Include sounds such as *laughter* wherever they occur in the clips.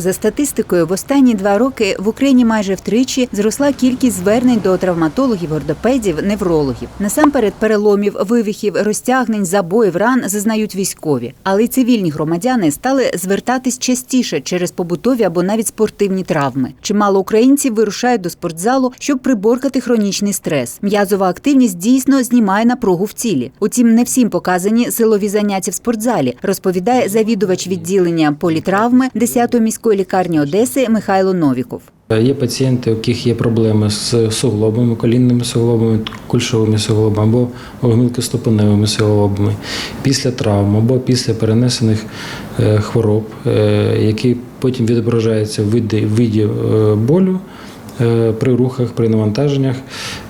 За статистикою, в останні два роки в Україні майже втричі зросла кількість звернень до травматологів, ортопедів, неврологів. Насамперед, переломів, вивихів, розтягнень, забоїв, ран зазнають військові, але й цивільні громадяни стали звертатись частіше через побутові або навіть спортивні травми. Чимало українців вирушають до спортзалу, щоб приборкати хронічний стрес. М'язова активність дійсно знімає напругу в тілі. Утім, не всім показані силові заняття в спортзалі, розповідає завідувач відділення політравми 10-ї міської лікарні Одеси Михайло Новіков. Є пацієнти, у яких є проблеми з суглобами, колінними суглобами, кульшовими суглобами або гомілкоступеневими суглобами після травм або після перенесених е, хвороб, е, які потім відображаються в виді, в виді е, болю е, при рухах, при навантаженнях.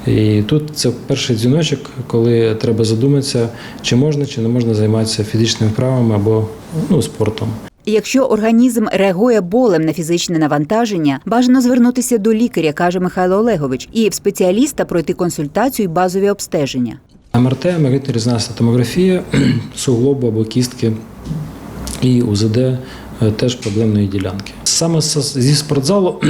І тут це перший дзвіночок, коли треба задуматися, чи можна, чи не можна займатися фізичними вправами або ну, спортом. Якщо організм реагує болем на фізичне навантаження, бажано звернутися до лікаря, каже Михайло Олегович, і в спеціаліста пройти консультацію і базові обстеження. МРТ, магнітна резонансна томографія, *clears throat* суглобу або кістки і УЗД е, теж проблемної ділянки. Саме зі спортзалу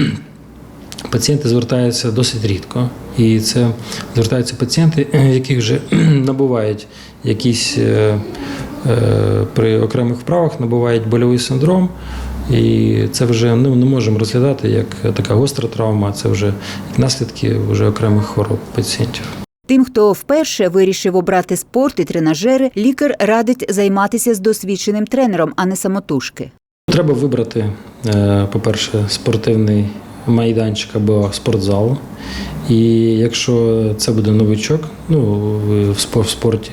*clears throat* пацієнти звертаються досить рідко. І це звертаються пацієнти, *clears throat* в яких вже набувають якісь е, при окремих вправах набувають больовий синдром. І це вже ну, не можемо розглядати як така гостра травма, це вже як наслідки вже окремих хвороб пацієнтів. Тим, хто вперше вирішив обрати спорт і тренажери, лікар радить займатися з досвідченим тренером, а не самотужки. Треба вибрати, е, по-перше, спортивний майданчик або спортзал. І якщо це буде новичок, ну в спорті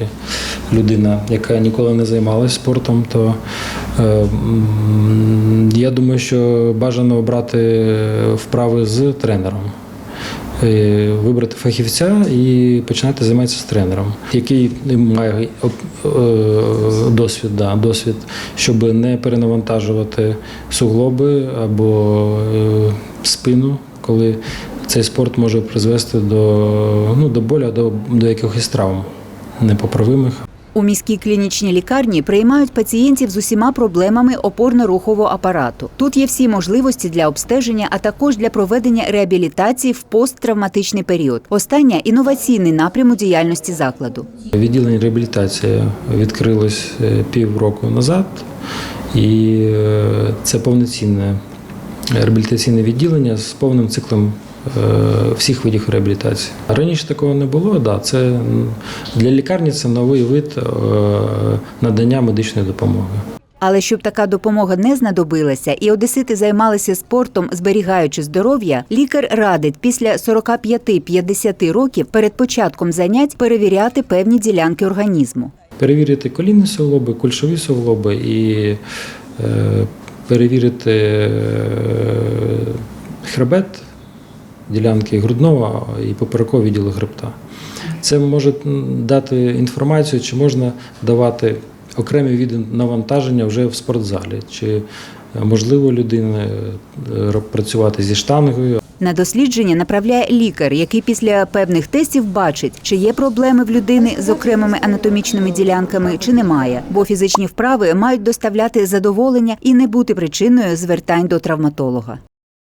людина, яка ніколи не займалася спортом, то е, я думаю, що бажано обрати вправи з тренером. Е, Вибрати фахівця і починати займатися з тренером, який має е, досвід, да, досвід, щоб не перенавантажувати суглоби або е, спину, коли цей спорт може призвести до, ну, до болю, до, до якихось травм непоправимих. У міській клінічній лікарні приймають пацієнтів з усіма проблемами опорно-рухового апарату. Тут є всі можливості для обстеження, а також для проведення реабілітації в посттравматичний період. Остання інноваційний напрям у діяльності закладу. Відділення реабілітації відкрилось е, півроку назад, і е, це повноцінне реабілітаційне відділення з повним циклом всіх видів реабілітації. Раніше такого не було. Да, це для лікарні це новий вид е, надання медичної допомоги. Але щоб така допомога не знадобилася і одесити займалися спортом, зберігаючи здоров'я, лікар радить після 45-50 років перед початком занять перевіряти певні ділянки організму. перевірити колінні суглоби, кульшові суглоби і е, перевірити е, хребет, ділянки грудного і поперекового відділу хребта. Це може дати інформацію, чи можна давати окремі види навантаження вже в спортзалі, чи е, можливо людина е, працювати зі штангою На дослідження направляє лікар, який після певних тестів бачить, чи є проблеми в людини з окремими анатомічними ділянками, чи немає, бо фізичні вправи мають доставляти задоволення і не бути причиною звертань до травматолога.